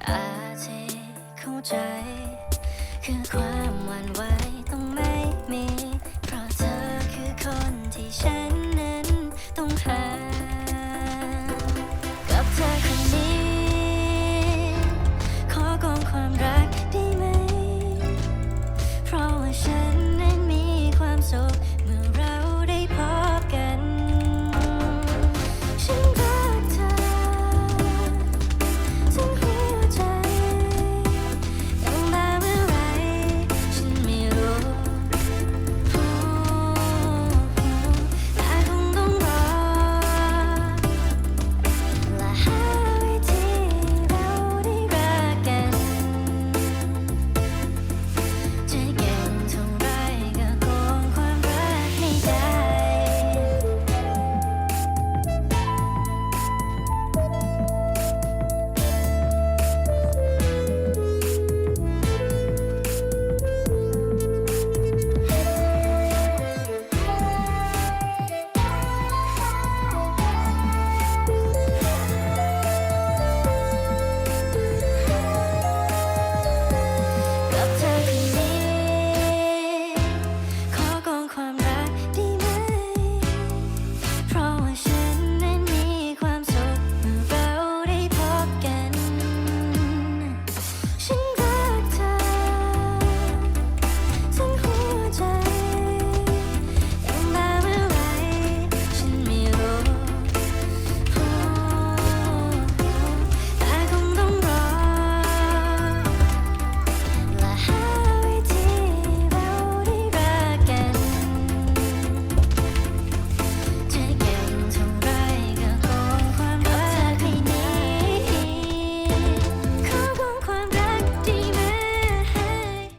ต่ที่เข้าใจ คือความหวั่นไหวต้องไม่มี